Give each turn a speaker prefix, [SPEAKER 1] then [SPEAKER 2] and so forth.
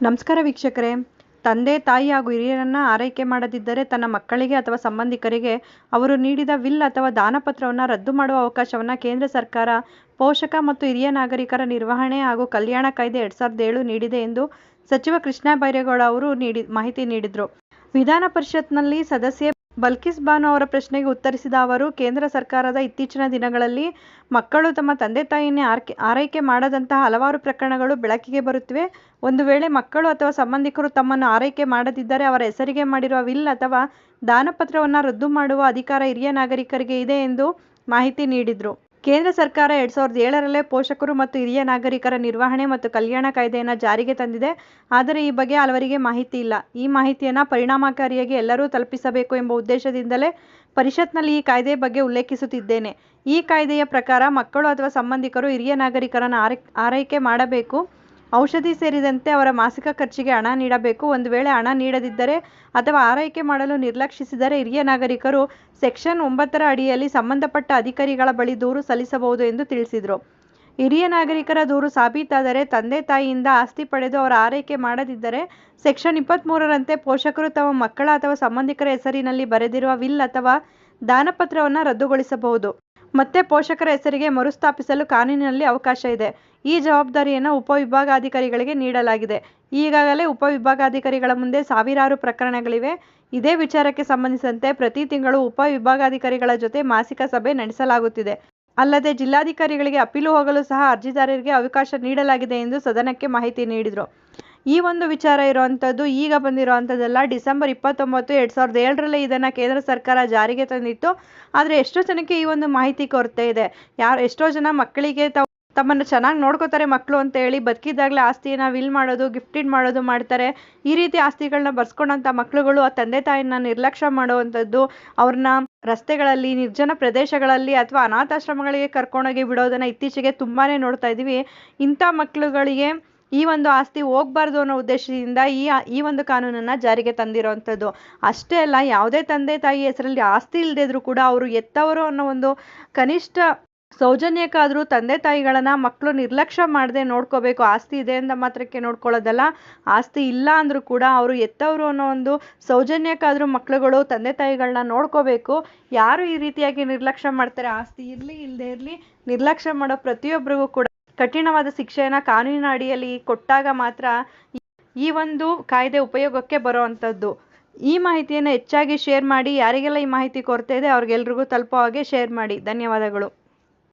[SPEAKER 1] ನಮಸ್ಕಾರ ವೀಕ್ಷಕರೇ. ತಂದೆ, ತಾಯಿ ಹಾಗೂ ಹಿರಿಯರನ್ನ ಆರೈಕೆ ಮಾಡದಿದ್ದರೆ ತನ್ನ ಮಕ್ಕಳಿಗೆ ಅಥವಾ ಸಂಬಂಧಿಕರಿಗೆ ಅವರು ನೀಡಿದ ವಿಲ್ ಅಥವಾ ದಾನಪತ್ರವನ್ನು ರದ್ದು ಮಾಡುವ ಅವಕಾಶವನ್ನು ಕೇಂದ್ರ ಸರ್ಕಾರ, ಪೋಷಕ ಮತ್ತು ಹಿರಿಯ ನಾಗರಿಕರ ನಿರ್ವಹಣೆ ಹಾಗೂ ಕಲ್ಯಾಣ ಕಾಯ್ದೆ ಎರಡು ಸಾವಿರದ ಏಳು ನೀಡಿದೆ ಎಂದು ಸಚಿವ ಕೃಷ್ಣ ಬೈರೇಗೌಡ ಅವರು ನೀಡಿ, ಮಾಹಿತಿ ನೀಡಿದರು. ವಿಧಾನ ಪರಿಷತ್ನಲ್ಲಿ ಸದಸ್ಯೆ ಬಲ್ಕಿಸ್ ಬಾನು ಅವರ ಪ್ರಶ್ನೆಗೆ ಉತ್ತರಿಸಿದ ಅವರು, ಕೇಂದ್ರ ಸರ್ಕಾರದ ಇತ್ತೀಚಿನ ದಿನಗಳಲ್ಲಿ ಮಕ್ಕಳು ತಮ್ಮ ತಂದೆ ತಾಯಿಯನ್ನೇ ಆರ್ಕೆ, ಆರೈಕೆ ಮಾಡದಂತಹ ಹಲವಾರು ಪ್ರಕರಣಗಳು ಬೆಳಕಿಗೆ ಬರುತ್ತಿವೆ. ಒಂದು ವೇಳೆ ಮಕ್ಕಳು ಅಥವಾ ಸಂಬಂಧಿಕರು ತಮ್ಮನ್ನು ಆರೈಕೆ ಮಾಡದಿದ್ದರೆ ಅವರ ಹೆಸರಿಗೆ ಮಾಡಿರುವ ವಿಲ್ ಅಥವಾ ದಾನಪತ್ರವನ್ನು ರದ್ದು ಮಾಡುವ ಅಧಿಕಾರ ಹಿರಿಯ ನಾಗರಿಕರಿಗೆ ಇದೆ ಎಂದು ಮಾಹಿತಿ ನೀಡಿದರು. ಕೇಂದ್ರ ಸರ್ಕಾರ ಎರಡು ಸಾವಿರದ ಏಳರಲ್ಲೇ ಪೋಷಕರು ಮತ್ತು ಹಿರಿಯ ನಾಗರಿಕರ ನಿರ್ವಹಣೆ ಮತ್ತು ಕಲ್ಯಾಣ ಕಾಯ್ದೆಯನ್ನು ಜಾರಿಗೆ ತಂದಿದೆ. ಆದರೆ ಈ ಬಗ್ಗೆ ಹಲವರಿಗೆ ಮಾಹಿತಿ ಇಲ್ಲ. ಈ ಮಾಹಿತಿಯನ್ನು ಪರಿಣಾಮಕಾರಿಯಾಗಿ ಎಲ್ಲರೂ ತಲುಪಿಸಬೇಕು ಎಂಬ ಉದ್ದೇಶದಿಂದಲೇ ಪರಿಷತ್ನಲ್ಲಿ ಈ ಕಾಯ್ದೆ ಬಗ್ಗೆ ಉಲ್ಲೇಖಿಸುತ್ತಿದ್ದೇನೆ. ಈ ಕಾಯ್ದೆಯ ಪ್ರಕಾರ ಮಕ್ಕಳು ಅಥವಾ ಸಂಬಂಧಿಕರು ಹಿರಿಯ ನಾಗರಿಕರನ್ನು ಆರೈ, ಆರೈಕೆ ಮಾಡಬೇಕು. ಔಷಧಿ ಸೇರಿದಂತೆ ಅವರ ಮಾಸಿಕ ಖರ್ಚಿಗೆ ಹಣ ನೀಡಬೇಕು. ಒಂದು ವೇಳೆ ಹಣ ನೀಡದಿದ್ದರೆ ಅಥವಾ ಆರೈಕೆ ಮಾಡಲು ನಿರ್ಲಕ್ಷಿಸಿದರೆ ಹಿರಿಯ ನಾಗರಿಕರು ಸೆಕ್ಷನ್ ಒಂಬತ್ತರ ಅಡಿಯಲ್ಲಿ ಸಂಬಂಧಪಟ್ಟ ಅಧಿಕಾರಿಗಳ ಬಳಿ ದೂರು ಸಲ್ಲಿಸಬಹುದು ಎಂದು ತಿಳಿಸಿದರು. ಹಿರಿಯ ನಾಗರಿಕರ ದೂರು ಸಾಬೀತಾದರೆ ತಂದೆ ತಾಯಿಯಿಂದ ಆಸ್ತಿ ಪಡೆದು ಅವರ ಆರೈಕೆ ಮಾಡದಿದ್ದರೆ ಸೆಕ್ಷನ್ ಇಪ್ಪತ್ತ್ಮೂರರಂತೆ ಪೋಷಕರು ತಮ್ಮ ಮಕ್ಕಳ ಅಥವಾ ಸಂಬಂಧಿಕರ ಹೆಸರಿನಲ್ಲಿ ಬರೆದಿರುವ ವಿಲ್ ಅಥವಾ ದಾನಪತ್ರವನ್ನು ರದ್ದುಗೊಳಿಸಬಹುದು. ಮತ್ತೆ ಪೋಷಕರ ಹೆಸರಿಗೆ ಮರುಸ್ಥಾಪಿಸಲು ಕಾನೂನಿನಲ್ಲಿ ಅವಕಾಶ ಇದೆ. ಈ ಜವಾಬ್ದಾರಿಯನ್ನು ಉಪವಿಭಾಗಾಧಿಕಾರಿಗಳಿಗೆ ನೀಡಲಾಗಿದೆ. ಈಗಾಗಲೇ ಉಪವಿಭಾಗಾಧಿಕಾರಿಗಳ ಮುಂದೆ ಸಾವಿರಾರು ಪ್ರಕರಣಗಳಿವೆ. ಇದೇ ವಿಚಾರಕ್ಕೆ ಸಂಬಂಧಿಸಿದಂತೆ ಪ್ರತಿ ತಿಂಗಳು ಉಪವಿಭಾಗಾಧಿಕಾರಿಗಳ ಜೊತೆ ಮಾಸಿಕ ಸಭೆ ನಡೆಸಲಾಗುತ್ತಿದೆ. ಅಲ್ಲದೆ ಜಿಲ್ಲಾಧಿಕಾರಿಗಳಿಗೆ ಅಪೀಲು ಹೋಗಲು ಸಹ ಅರ್ಜಿದಾರರಿಗೆ ಅವಕಾಶ ನೀಡಲಾಗಿದೆ ಎಂದು ಸದನಕ್ಕೆ ಮಾಹಿತಿ ನೀಡಿದರು. ಈ ಒಂದು ವಿಚಾರ ಇರುವಂಥದ್ದು ಈಗ ಬಂದಿರುವಂಥದ್ದಲ್ಲ ಡಿಸೆಂಬರ್ ಇಪ್ಪತ್ತೊಂಬತ್ತು ಎರಡು ಸಾವಿರದ ಏಳರಲ್ಲೇ ಇದನ್ನು ಕೇಂದ್ರ ಸರ್ಕಾರ ಜಾರಿಗೆ ತಂದಿತ್ತು. ಆದರೆ ಎಷ್ಟೋ ಜನಕ್ಕೆ ಈ ಒಂದು ಮಾಹಿತಿ ಕೊರತೆ ಇದೆ. ಯಾರು ಎಷ್ಟೋ ಜನ ಮಕ್ಕಳಿಗೆ ತಾವು ತಮ್ಮನ್ನು ಚೆನ್ನಾಗಿ ನೋಡ್ಕೋತಾರೆ ಮಕ್ಕಳು ಅಂತ ಹೇಳಿ ಬದುಕಿದ್ದಾಗಲೇ ಆಸ್ತಿಯನ್ನ ವಿಲ್ ಮಾಡೋದು ಗಿಫ್ಟೆಡ್ ಮಾಡೋದು ಮಾಡ್ತಾರೆ. ಈ ರೀತಿ ಆಸ್ತಿಗಳನ್ನ ಬರ್ಸ್ಕೊಂಡಂಥ ಮಕ್ಕಳುಗಳು ಆ ತಂದೆ ತಾಯಿನ ನಿರ್ಲಕ್ಷ್ಯ ಮಾಡುವಂಥದ್ದು, ಅವ್ರನ್ನ ರಸ್ತೆಗಳಲ್ಲಿ, ನಿರ್ಜನ ಪ್ರದೇಶಗಳಲ್ಲಿ ಅಥವಾ ಅನಾಥಾಶ್ರಮಗಳಿಗೆ ಕರ್ಕೊಂಡೋಗಿ ಬಿಡೋದನ್ನು ಇತ್ತೀಚೆಗೆ ತುಂಬಾ ನೋಡ್ತಾ ಇದ್ದೀವಿ. ಇಂಥ ಮಕ್ಕಳುಗಳಿಗೆ ಈ ಒಂದು ಆಸ್ತಿ ಹೋಗ್ಬಾರ್ದು ಅನ್ನೋ ಉದ್ದೇಶದಿಂದ ಈ ಈ ಒಂದು ಕಾನೂನನ್ನು ಜಾರಿಗೆ ತಂದಿರೋವಂಥದ್ದು ಅಷ್ಟೇ ಅಲ್ಲ, ಯಾವುದೇ ತಂದೆ ತಾಯಿ ಹೆಸರಲ್ಲಿ ಆಸ್ತಿ ಇಲ್ಲದೇ ಕೂಡ ಅವರು ಎತ್ತವರು ಅನ್ನೋ ಒಂದು ಕನಿಷ್ಠ ಸೌಜನ್ಯಕ್ಕಾದರೂ ತಂದೆ ತಾಯಿಗಳನ್ನು ಮಕ್ಕಳು ನಿರ್ಲಕ್ಷ್ಯ ಮಾಡದೆ ನೋಡ್ಕೋಬೇಕು. ಆಸ್ತಿ ಇದೆ ಅಂತ ಮಾತ್ರಕ್ಕೆ ನೋಡ್ಕೊಳ್ಳೋದಲ್ಲ, ಆಸ್ತಿ ಇಲ್ಲ ಅಂದರೂ ಕೂಡ ಅವರು ಎತ್ತವರು ಅನ್ನೋ ಒಂದು ಸೌಜನ್ಯಕ್ಕಾದರೂ ಮಕ್ಕಳುಗಳು ತಂದೆ ತಾಯಿಗಳನ್ನ ನೋಡ್ಕೋಬೇಕು. ಯಾರು ಈ ರೀತಿಯಾಗಿ ನಿರ್ಲಕ್ಷ್ಯ ಮಾಡ್ತಾರೆ? ಆಸ್ತಿ ಇರಲಿ ಇಲ್ಲದೆ ಇರಲಿ, ನಿರ್ಲಕ್ಷ್ಯ ಮಾಡೋ ಪ್ರತಿಯೊಬ್ಬರಿಗೂ ಕೂಡ ಕಠಿಣವಾದ ಶಿಕ್ಷೆಯನ್ನು ಕಾನೂನಿನ ಅಡಿಯಲ್ಲಿ ಕೊಟ್ಟಾಗ ಮಾತ್ರ ಈ ಒಂದು ಕಾಯ್ದೆ ಉಪಯೋಗಕ್ಕೆ ಬರುವಂಥದ್ದು ಈ ಮಾಹಿತಿಯನ್ನು ಹೆಚ್ಚಾಗಿ ಶೇರ್ ಮಾಡಿ, ಯಾರಿಗೆಲ್ಲ ಈ ಮಾಹಿತಿ ಕೊರತೆ ಇದೆ ಅವ್ರಿಗೆಲ್ರಿಗೂ ತಲುಪೋ ಹಾಗೆ ಶೇರ್ ಮಾಡಿ. ಧನ್ಯವಾದಗಳು.